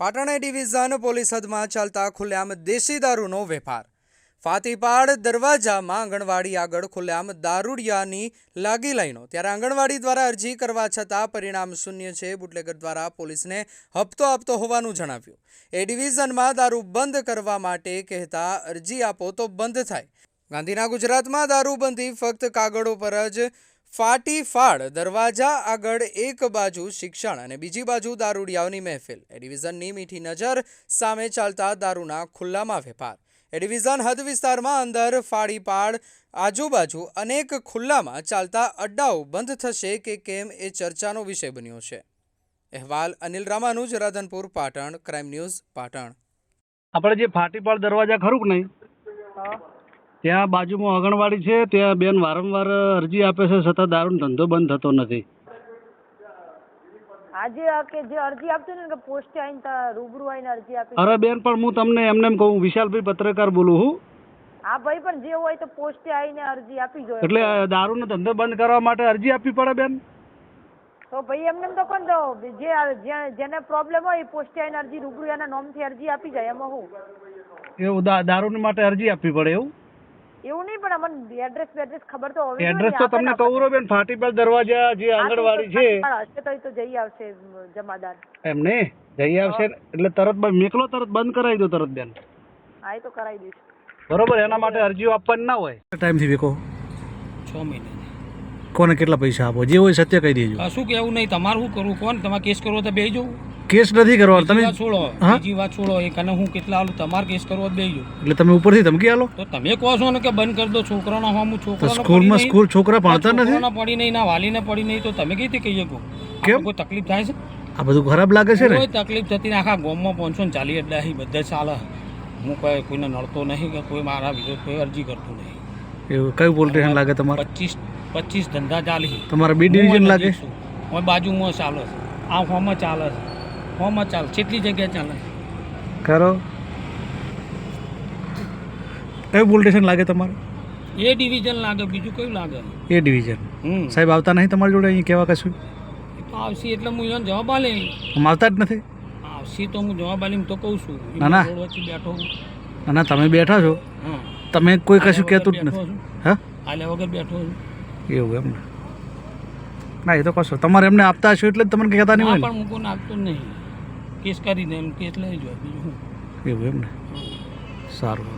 Patan division police હદમાં ચાલતા ખુલ્લેઆમ દેશી દારૂનો વેપાર. ફાતીપાડ દરવાજામાં આંગણવાડી આગળ ખુલ્લેઆમ દારૂડિયાની લાગી લાઈનો ત્યારે આંગણવાડી દ્વારા અરજી કરવા છતાં પરિણામ શૂન્ય છે, બુટલેગર દ્વારા પોલીસને હપ્તો આપતો હોવાનું જણાવ્યું. એ ડિવિઝનમાં દારૂ બંધ કરવા માટે કહેતા અરજી આપો તો બંધ થાય. ગાંધીના ગુજરાતમાં દારૂબંધી ફક્ત કાગળો પર જ ફાટી ફાડ દરવાજા આગળ એક બાજુ શિક્ષણ અને બીજી બાજુ દારૂડિયાઓની મહેફિલ. એ ડિવિઝનની મીઠી નજર સામે ચાલતા દારૂના ખુલ્લામાં વેપાર. એ ડિવિઝન હદ વિસ્તારમાં અંદર ફાડીપાડ આજુબાજુ અનેક ખુલ્લામાં ચાલતા અડ્ડાઓ બંધ થશે કે કેમ એ ચર્ચાનો વિષય બન્યો છે. અહેવાલ અનિલ રામાનુજ રાધનપુર પાટણ ક્રાઇમ ન્યૂઝ પાટણ. આપણે જે ફાટીપાળ દરવાજા ખરું કે નહીં? હા. ત્યાં બાજુમાં આંગણવાડી છે ત્યાં બેન વારંવાર અરજી આપે છે છતાં દારૂનો ધંધો બંધ થતો નથી. આજે આ કે જે અરજી આપતો ને કે પોસ્ટે આવીને તા રૂબરૂ આવીને અરજી આપી અરે બેન પણ હું તમને એમને એમ કહું વિશાલભાઈ પત્રકાર બોલું હું હા ભાઈ પણ જે હોય તો પોસ્ટે આવીને અરજી આપી જોઈએ એટલે દારૂનો ધંધો બંધ કરવા માટે અરજી આપવી પડે બેન? તો ભાઈ એમને તો કોણ દો જે જેને પ્રોબ્લેમ હોય એ પોસ્ટે આવીને અરજી રૂબરૂ એના નામથી અરજી આપી જાય એમાં હું? એવું દારૂની માટે અરજી આપવી પડે એવું? એવું નહીં પણ અમને એડ્રેસ બેડ્રેસ ખબર તો હોવી એડ્રેસ તો તમને કહું રહ્યો બેન ફાટીપાળ દરવાજા જે આંગણવાડી છે. હશે તો એ તો જઈ આવશે જમાદાર. એમને જઈ આવશે એટલે તરત બ- મેકલો તરત બંધ કરાવી દો તરત બેન. હા એ તો કરાવી દઈશ. બરોબર એના માટે અરજીઓ આપવાની ના હોય. ટાઈમથી વેકો. છ મહિને. કોને કેટલા પૈસા આપો? જે હોય સત્ય કહી દેજો. શું કેવું નહીં. તમારે શું કરવું? કોણ? તમારે કેસ કરવો તો બે જવું કેસ નથી કરવાનો તમે છોડો. હા? બીજી વાત છોડો. એ કને હું કેટલા આલું? તમારે કેસ કરવો તો જો એટલે તમે ઉપરથી ધમકી આલો તો તમે કહો છો ને કે બંધ કરી દો. છોકરાનો હું તો છોકરાનો સ્કૂલમાં સ્કૂલ છોકરા ભણતા નથી? ના પડી નહીં ના વાલીને પડી નહીં. તો તમે કઈ રીતે કહી? શકો કેમ? કોઈ તકલીફ થાય છે? આ બધું ખરાબ લાગે છે ને? કોઈ તકલીફ થતી ને આખા ગામમાં પહોંચો ને ચાલી અડ્ડા બધા ચાલે હું કોઈ કોઈને નડતો નહીં કે કોઈ મારા વિરોધ કોઈ અરજી કરતું નહીં. એવું કયું પોલ્ટ્રી સ્ટેશન લાગે તમારે? પચીસ પચીસ ધંધા ચાલી તમારે બી ડિવિઝન લાગે? હું બાજુમાં ચાલે છે. આ હોમાં ચાલે છે. હોમાં ચાલે. કેટલી જગ્યાએ ચાલે ખરો કયું સ્ટેશન લાગે તમારે? એ ડિવિઝન લાગે બીજું કયું લાગે? એ ડિવિઝન સાહેબ આવતા નહીં તમારી જોડે? અહીં કહેવા કશું? તો આવશે એટલે હું એનો જવાબ આલે આમ આવતા જ નથી? આવશે તો હું જવાબ આલીને તો કહું છું. ના, ના. બેઠો. ના ના તમે બેઠા છો. તમે કોઈ કશું કહેતું જ નથી. હા? આલ્યા વગર બેઠો છું. એવું એમને ના? એ તો કશો. તમારે એમને આપતા હશો એટલે તમને કહેતા નહીં હોય પણ હું નાખતો નહીં. કેસ કરીને એમ કેસ લઈ જાય બીજું એવું એમ ને? સારું.